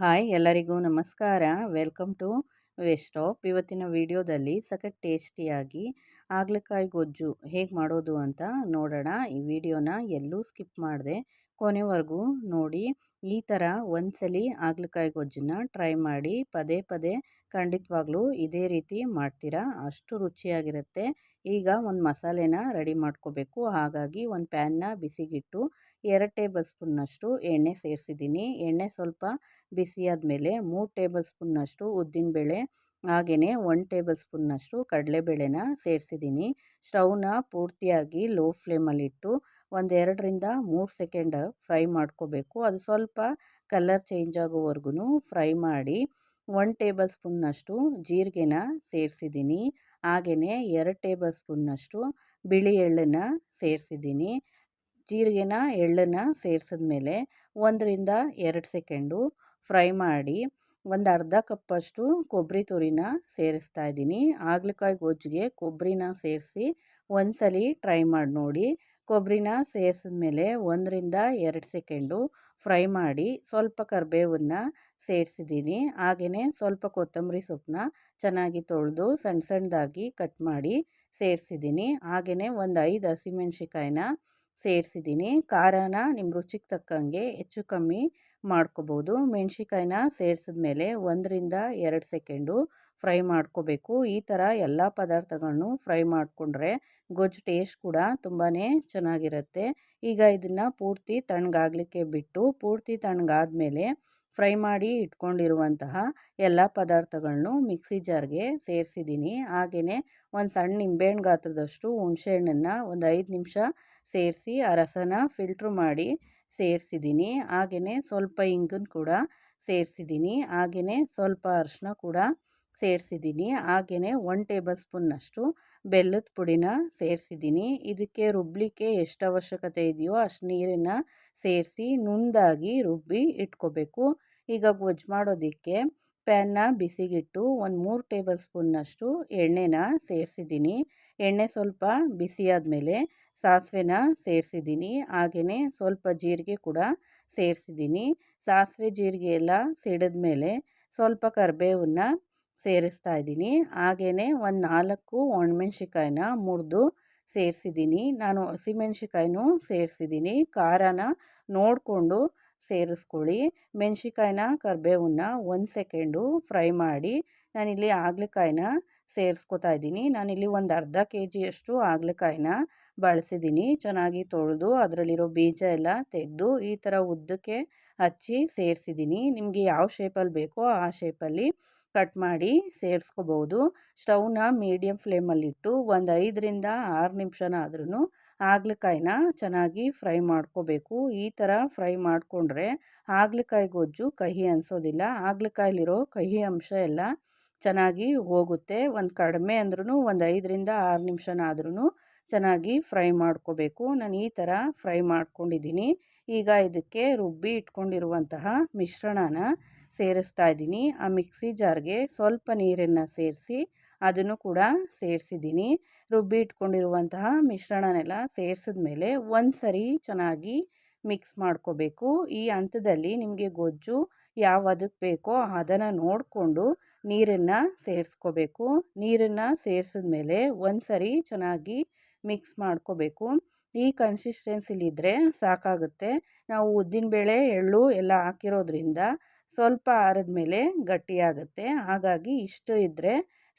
Hi ಎಲ್ಲರಿಗೂ ನಮಸ್ಕಾರ. Welcome to ವೆಸ್ಟಾಪ್ ಇವತ್ತಿನ ವಿಡಿಯೋದಲ್ಲಿ ಸಖತ್ ಟೇಸ್ಟಿಯಾಗಿ ಹಾಗಲಕಾಯಿ ಗೊಜ್ಜು ಹೇಗೆ ಮಾಡೋದು ಅಂತ ನೋಡೋಣ. ಈ ವಿಡಿಯೋನ ಎಲ್ಲೂ ಸ್ಕಿಪ್ ಮಾಡಿದೆ. ಕೊನೆವರೆಗೂ ನೋಡಿ, ಈ ಥರ ಒಂದ್ಸಲಿ ಹಾಗಲಕಾಯಿ ಗೊಜ್ಜನ್ನ ಟ್ರೈ ಮಾಡಿ, ಪದೇ ಪದೇ ಖಂಡಿತವಾಗ್ಲೂ ಇದೇ ರೀತಿ ಮಾಡ್ತೀರಾ. ಅಷ್ಟು ರುಚಿಯಾಗಿರುತ್ತೆ. ಈಗ ಒಂದು ಮಸಾಲೆನ ರೆಡಿ ಮಾಡ್ಕೋಬೇಕು. ಹಾಗಾಗಿ ಒಂದು ಪ್ಯಾನ್ನ ಬಿಸಿಗಿಟ್ಟು, ಎರಡು ಟೇಬಲ್ ಸ್ಪೂನ್ನಷ್ಟು ಎಣ್ಣೆ ಸೇರಿಸಿದ್ದೀನಿ. ಎಣ್ಣೆ ಸ್ವಲ್ಪ ಬಿಸಿಯಾದ ಮೇಲೆ ಮೂರು ಟೇಬಲ್ ಸ್ಪೂನ್ನಷ್ಟು ಉದ್ದಿನಬೇಳೆ ಹಾಗೆಯೇ ಒನ್ ಟೇಬಲ್ ಸ್ಪೂನ್ನಷ್ಟು ಕಡಲೆಬೇಳೆನ ಸೇರಿಸಿದ್ದೀನಿ. ಸ್ಟವ್ನ ಪೂರ್ತಿಯಾಗಿ ಲೋ ಫ್ಲೇಮಲ್ಲಿಟ್ಟು ಒಂದೆರಡರಿಂದ ಮೂರು ಸೆಕೆಂಡ್ ಫ್ರೈ ಮಾಡ್ಕೋಬೇಕು. ಅದು ಸ್ವಲ್ಪ ಕಲರ್ ಚೇಂಜ್ ಆಗೋವರೆಗೂ ಫ್ರೈ ಮಾಡಿ ಒನ್ ಟೇಬಲ್ ಸ್ಪೂನ್ನಷ್ಟು ಜೀರಿಗೆನ ಸೇರಿಸಿದ್ದೀನಿ. ಹಾಗೆಯೇ ಎರಡು ಟೇಬಲ್ ಸ್ಪೂನ್ನಷ್ಟು ಬಿಳಿ ಎಳ್ಳನ್ನು ಸೇರಿಸಿದ್ದೀನಿ. ಜೀರಿಗೆನ, ಎಳ್ಳನ್ನು ಸೇರಿಸಿದ್ಮೇಲೆ ಒಂದರಿಂದ ಎರಡು ಸೆಕೆಂಡು ಫ್ರೈ ಮಾಡಿ ಒಂದು ಅರ್ಧ ಕಪ್ಪಷ್ಟು ಕೊಬ್ಬರಿ ತುರಿನ ಸೇರಿಸ್ತಾ ಇದ್ದೀನಿ. ಹಾಗಲಕಾಯಿ ಗೊಜ್ಜಿಗೆ ಕೊಬ್ಬರಿನ ಸೇರಿಸಿ ಒಂದ್ಸಲಿ ಟ್ರೈ ಮಾಡಿ ನೋಡಿ. ಕೊಬ್ಬರಿನ ಸೇರಿಸಿದ್ಮೇಲೆ ಒಂದರಿಂದ ಎರಡು ಸೆಕೆಂಡು ಫ್ರೈ ಮಾಡಿ ಸ್ವಲ್ಪ ಕರಿಬೇವನ್ನು ಸೇರಿಸಿದ್ದೀನಿ. ಹಾಗೆಯೇ ಸ್ವಲ್ಪ ಕೊತ್ತಂಬರಿ ಸೊಪ್ಪನ್ನ ಚೆನ್ನಾಗಿ ತೊಳೆದು ಸಣ್ಣ ಸಣ್ಣದಾಗಿ ಕಟ್ ಮಾಡಿ ಸೇರಿಸಿದ್ದೀನಿ. ಹಾಗೆಯೇ ಒಂದು ಐದು ಹಸಿಮೆಣ್ಸಿಕಾಯಿನ ಸೇರಿಸಿದ್ದೀನಿ. ಖಾರನ ನಿಮ್ಮ ರುಚಿಗೆ ತಕ್ಕಂಗೆ ಹೆಚ್ಚು ಕಮ್ಮಿ ಮಾಡ್ಕೋಬೋದು. ಸೇರಿಸಿದ ಮೇಲೆ ಒಂದರಿಂದ ಎರಡು ಸೆಕೆಂಡು ಫ್ರೈ ಮಾಡ್ಕೋಬೇಕು. ಈ ಥರ ಎಲ್ಲ ಪದಾರ್ಥಗಳನ್ನು ಫ್ರೈ ಮಾಡಿಕೊಂಡ್ರೆ ಗೊಜ್ಜು ಟೇಸ್ಟ್ ಕೂಡ ತುಂಬಾ ಚೆನ್ನಾಗಿರುತ್ತೆ. ಈಗ ಇದನ್ನು ಪೂರ್ತಿ ತಣ್ಣಗಾಗಲಿಕ್ಕೆ ಬಿಟ್ಟು ಪೂರ್ತಿ ತಣ್ಣಗಾದ್ಮೇಲೆ ಫ್ರೈ ಮಾಡಿ ಇಟ್ಕೊಂಡಿರುವಂತಹ ಎಲ್ಲ ಪದಾರ್ಥಗಳನ್ನು ಮಿಕ್ಸಿ ಜಾರ್ಗೆ ಸೇರಿಸಿದ್ದೀನಿ. ಹಾಗೆಯೇ ಒಂದು ಸಣ್ಣ ನಿಂಬೆಹಣ್ಣು ಗಾತ್ರದಷ್ಟು ಹುಣಸೆಹಣ್ಣನ್ನು ಒಂದು ಐದು ನಿಮಿಷ ಸೇರಿಸಿ ಆ ರಸನ ಫಿಲ್ಟ್ರ್ ಮಾಡಿ ಸೇರಿಸಿದ್ದೀನಿ. ಹಾಗೆಯೇ ಸ್ವಲ್ಪ ಇಂಗನ್ನು ಕೂಡ ಸೇರಿಸಿದ್ದೀನಿ. ಹಾಗೆಯೇ ಸ್ವಲ್ಪ ಅರಿಶಿನ ಕೂಡ ಸೇರಿಸಿದ್ದೀನಿ. ಹಾಗೆಯೇ ಒನ್ ಟೇಬಲ್ ಸ್ಪೂನ್ನಷ್ಟು ಬೆಲ್ಲದ ಪುಡಿನ ಸೇರಿಸಿದ್ದೀನಿ. ಇದಕ್ಕೆ ರುಬ್ಬಲಿಕ್ಕೆ ಎಷ್ಟು ಅವಶ್ಯಕತೆ ಇದೆಯೋ ಅಷ್ಟು ನೀರನ್ನು ಸೇರಿಸಿ ನುಂದಾಗಿ ರುಬ್ಬಿ ಇಟ್ಕೋಬೇಕು. ಈಗ ಗೊಜ್ಜು ಮಾಡೋದಕ್ಕೆ ಪ್ಯಾನ್ನ ಬಿಸಿಗಿಟ್ಟು ಒಂದು ಮೂರು ಟೇಬಲ್ ಸ್ಪೂನ್ನಷ್ಟು ಎಣ್ಣೆನ ಸೇರಿಸಿದ್ದೀನಿ. ಎಣ್ಣೆ ಸ್ವಲ್ಪ ಬಿಸಿಯಾದ ಮೇಲೆ ಸಾಸಿವೆನ ಸೇರಿಸಿದ್ದೀನಿ. ಹಾಗೆಯೇ ಸ್ವಲ್ಪ ಜೀರಿಗೆ ಕೂಡ ಸೇರಿಸಿದ್ದೀನಿ. ಸಾಸಿವೆ ಜೀರಿಗೆ ಎಲ್ಲ ಸಿಡಿದ್ಮೇಲೆ ಸ್ವಲ್ಪ ಕರಿಬೇವನ್ನ ಸೇರಿಸ್ತಾ ಇದ್ದೀನಿ. ಹಾಗೆಯೇ ಒಂದು ನಾಲ್ಕು ಒಣಮೆಣ್ಸಿಕಾಯಿನ ಮುರಿದು ಸೇರಿಸಿದ್ದೀನಿ. ನಾನು ಹಸಿಮೆಣ್ಸಿಕಾಯಿನೂ ಸೇರಿಸಿದ್ದೀನಿ. ಖಾರನ ನೋಡಿಕೊಂಡು ಸೇರಿಸ್ಕೊಳ್ಳಿ. ಮೆಣ್ಸಿಕಾಯಿನ ಕರಿಬೇವನ್ನ ಒಂದು ಸೆಕೆಂಡು ಫ್ರೈ ಮಾಡಿ ನಾನಿಲ್ಲಿ ಹಾಗಲಕಾಯಿನ ಸೇರಿಸ್ಕೊತಾ ಇದ್ದೀನಿ. ನಾನಿಲ್ಲಿ ಒಂದು ಅರ್ಧ ಕೆ ಜಿಯಷ್ಟು ಹಾಗಲಕಾಯಿನ ಬಳಸಿದ್ದೀನಿ. ಚೆನ್ನಾಗಿ ತೊಳೆದು ಅದರಲ್ಲಿರೋ ಬೀಜ ಎಲ್ಲ ತೆಗೆದು ಈ ಥರ ಉದ್ದಕ್ಕೆ ಹಚ್ಚಿ ಸೇರಿಸಿದ್ದೀನಿ. ನಿಮಗೆ ಯಾವ ಶೇಪಲ್ಲಿ ಬೇಕೋ ಆ ಶೇಪಲ್ಲಿ ಕಟ್ ಮಾಡಿ ಸೇರಿಸ್ಕೋಬೋದು. ಸ್ಟವ್ನ ಮೀಡಿಯಂ ಫ್ಲೇಮಲ್ಲಿಟ್ಟು ಒಂದು ಐದರಿಂದ ಆರು ನಿಮಿಷನಾದ್ರೂ ಹಾಗಲಕಾಯಿನ ಚೆನ್ನಾಗಿ ಫ್ರೈ ಮಾಡ್ಕೋಬೇಕು. ಈ ಥರ ಫ್ರೈ ಮಾಡಿಕೊಂಡ್ರೆ ಹಾಗಲಕಾಯಿ ಗೊಜ್ಜು ಕಹಿ ಅನಿಸೋದಿಲ್ಲ. ಹಾಗಲಕಾಯಿಲಿರೋ ಕಹಿ ಅಂಶ ಎಲ್ಲ ಚೆನ್ನಾಗಿ ಹೋಗುತ್ತೆ. ಒಂದು ಕಡಿಮೆ ಅಂದ್ರೂ ಒಂದು ಐದರಿಂದ ಆರು ನಿಮಿಷನಾದ್ರೂ ಚೆನ್ನಾಗಿ ಫ್ರೈ ಮಾಡ್ಕೋಬೇಕು. ನಾನು ಈ ಥರ ಫ್ರೈ ಮಾಡ್ಕೊಂಡಿದ್ದೀನಿ. ಈಗ ಇದಕ್ಕೆ ರುಬ್ಬಿ ಇಟ್ಕೊಂಡಿರುವಂತಹ ಮಿಶ್ರಣನ ಸೇರಿಸ್ತಾ ಇದ್ದೀನಿ. ಆ ಮಿಕ್ಸಿ ಜಾರ್ಗೆ ಸ್ವಲ್ಪ ನೀರನ್ನು ಸೇರಿಸಿ ಅದನ್ನು ಕೂಡ ಸೇರಿಸಿದ್ದೀನಿ. ರುಬ್ಬಿ ಇಟ್ಕೊಂಡಿರುವಂತಹ ಮಿಶ್ರಣನೆಲ್ಲ ಸೇರಿಸಿದ್ಮೇಲೆ ಒಂದು ಸರಿ ಚೆನ್ನಾಗಿ ಮಿಕ್ಸ್ ಮಾಡ್ಕೋಬೇಕು. ಈ ಹಂತದಲ್ಲಿ ನಿಮಗೆ ಗೊಜ್ಜು ಯಾವ ಅದಕ್ಕೆ ಬೇಕೋ ಅದನ್ನು ನೋಡಿಕೊಂಡು ನೀರನ್ನು ಸೇರಿಸ್ಕೋಬೇಕು. ನೀರನ್ನು ಸೇರಿಸಿದ್ಮೇಲೆ ಒಂದು ಸರಿ ಚೆನ್ನಾಗಿ ಮಿಕ್ಸ್ ಮಾಡ್ಕೋಬೇಕು. ಈ ಕನ್ಸಿಸ್ಟೆನ್ಸಿಲಿದ್ದರೆ ಸಾಕಾಗುತ್ತೆ. ನಾವು ಉದ್ದಿನಬೇಳೆ, ಎಳ್ಳು ಎಲ್ಲ ಹಾಕಿರೋದ್ರಿಂದ ಸ್ವಲ್ಪ ಆರಿದ ಮೇಲೆ ಗಟ್ಟಿಯಾಗುತ್ತೆ ಹಾಗಾಗಿ ಇಷ್ಟು ಇದ್ದರೆ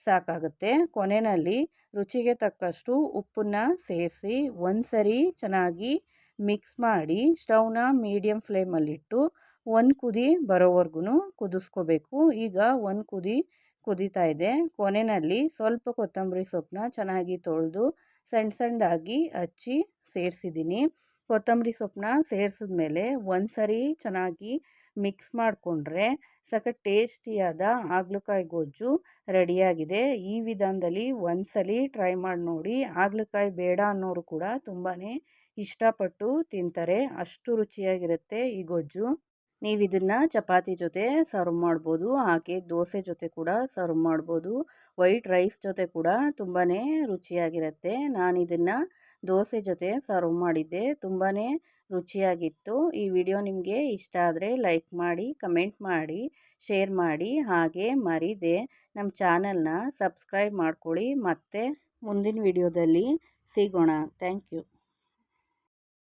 ಸಾಕಾಗುತ್ತೆ. ಕೊನೆಯಲ್ಲಿ ರುಚಿಗೆ ತಕ್ಕಷ್ಟು ಉಪ್ಪನ್ನು ಸೇರಿಸಿ ಒಂದು ಸರಿ ಚೆನ್ನಾಗಿ ಮಿಕ್ಸ್ ಮಾಡಿ ಸ್ಟವ್ನ ಮೀಡಿಯಂ ಫ್ಲೇಮಲ್ಲಿಟ್ಟು ಒಂದು ಕುದಿ ಬರೋವರೆಗೂ ಕುದಿಸ್ಕೋಬೇಕು. ಈಗ ಒಂದು ಕುದಿ ಕುದೀತಾ ಇದೆ. ಕೊನೆಯಲ್ಲಿ ಸ್ವಲ್ಪ ಕೊತ್ತಂಬರಿ ಸೊಪ್ಪನ್ನ ಚೆನ್ನಾಗಿ ತೊಳೆದು ಸಣ್ಣ ಸಣ್ಣದಾಗಿ ಹಚ್ಚಿ ಸೇರಿಸಿದ್ದೀನಿ. ಕೊತ್ತಂಬರಿ ಸೊಪ್ಪನ್ನ ಸೇರಿಸಿದ್ಮೇಲೆ ಒಂದು ಸರಿ ಚೆನ್ನಾಗಿ ಮಿಕ್ಸ್ ಮಾಡಿಕೊಂಡ್ರೆ ಸಖತ್ ಟೇಸ್ಟಿಯಾದ ಹಾಗಲಕಾಯಿ ಗೊಜ್ಜು ರೆಡಿಯಾಗಿದೆ. ಈ ವಿಧಾನದಲ್ಲಿ ಒಂದ್ಸಲಿ ಟ್ರೈ ಮಾಡಿ ನೋಡಿ. ಹಾಗಲಕಾಯಿ ಬೇಡ ಅನ್ನೋರು ಕೂಡ ತುಂಬಾ ಇಷ್ಟಪಟ್ಟು ತಿಂತಾರೆ. ಅಷ್ಟು ರುಚಿಯಾಗಿರುತ್ತೆ ಈ ಗೊಜ್ಜು. ನೀವು ಇದನ್ನು ಚಪಾತಿ ಜೊತೆ ಸರ್ವ್ ಮಾಡ್ಬೋದು, ಹಾಗೆ ದೋಸೆ ಜೊತೆ ಕೂಡ ಸರ್ವ್ ಮಾಡ್ಬೋದು, ವೈಟ್ ರೈಸ್ ಜೊತೆ ಕೂಡ ತುಂಬಾ ರುಚಿಯಾಗಿರುತ್ತೆ. ನಾನು ಇದನ್ನು ದೋಸೆ ಜೊತೆ ಸರ್ವ್ ಮಾಡಿದ್ದೆ ತುಂಬಾ ರುಚಿಯಾಗಿತ್ತು. ಈ ವಿಡಿಯೋ ನಿಮಗೆ ಇಷ್ಟ ಆದರೆ ಲೈಕ್ ಮಾಡಿ, ಕಮೆಂಟ್ ಮಾಡಿ, ಶೇರ್ ಮಾಡಿ, ಹಾಗೆ ಮರಿದೆ. ನಮ್ಮ ಚಾನಲ್ನ ಸಬ್ಸ್ಕ್ರೈಬ್ ಮಾಡ್ಕೊಳ್ಳಿ. ಮತ್ತೆ ಮುಂದಿನ ವಿಡಿಯೋದಲ್ಲಿ ಸಿಗೋಣ. Thank you.